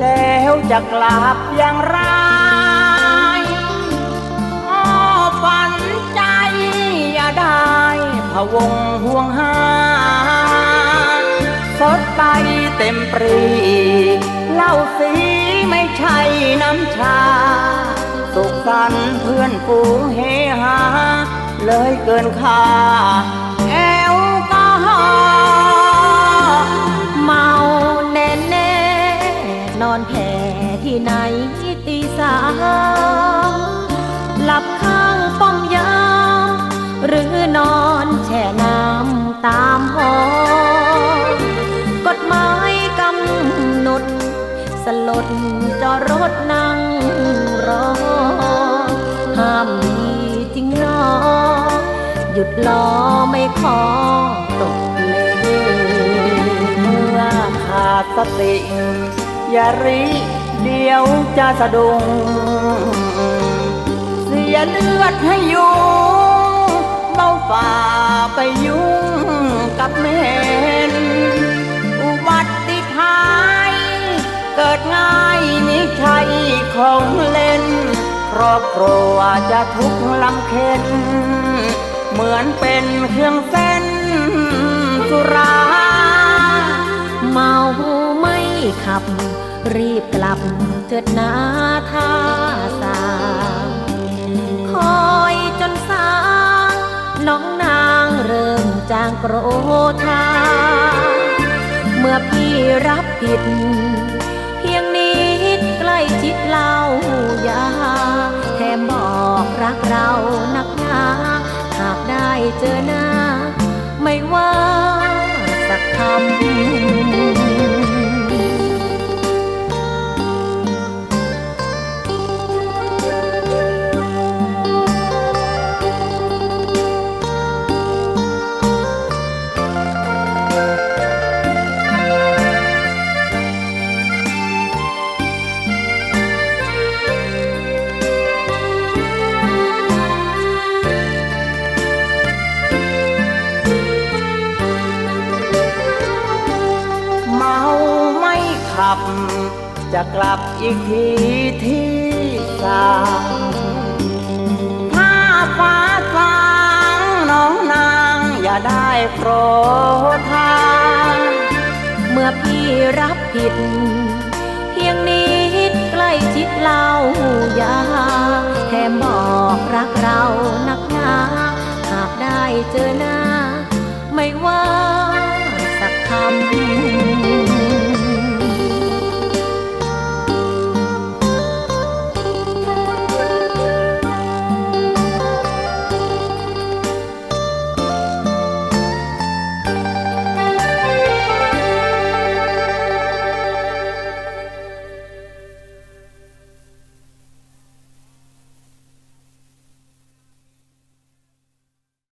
แล้วจะกลับอย่างไรอ้อฝันใจ อย่าได้พะวงห่วงหาสดใบเต็มปรีเหล้าสีไม่ใช่น้ำชา สุขสันเพื่อนฝูงเฮฮาเลยเกินค่า ลับข้างป้อมยาม หรือนอนแช่น้ำตามหอกฎหมายกำหนด สลดจอรถนั่งรอ ห้ามมีจริงนอหยุดรอไม่ขอตกเลเมื่อขาดสติ อย่าริเดียวจะสะดุ้ง เสียเลือดให้ยู่เบาฝ่าไปยุ่งกับเมนอุบัติภัยเกิดง่ายมิใช่ของเล่น ครอบครัวจะทุกข์ลำเค็นเหมือนเป็นเครื่องเส้นสุราเมาไม่ขับ รีบกลับเถิดนาท่าสาางโกรธา เมื่อพี่รับผิด เพียงนิดใกล้ชิดเล่ายาแถมบอกรักเรานักหนาหากได้เจอหน้า ไม่ว่าสักคำ ขับ จะกลับอีกทีที่สามถ้าฟ้าฟางน้องนางอย่าได้โปรดทานเมื่อพี่รับผิด เพียงนิดใกล้ชิดเล่ายาแถมบอกรักเรานักหนาหากได้เจอหน้า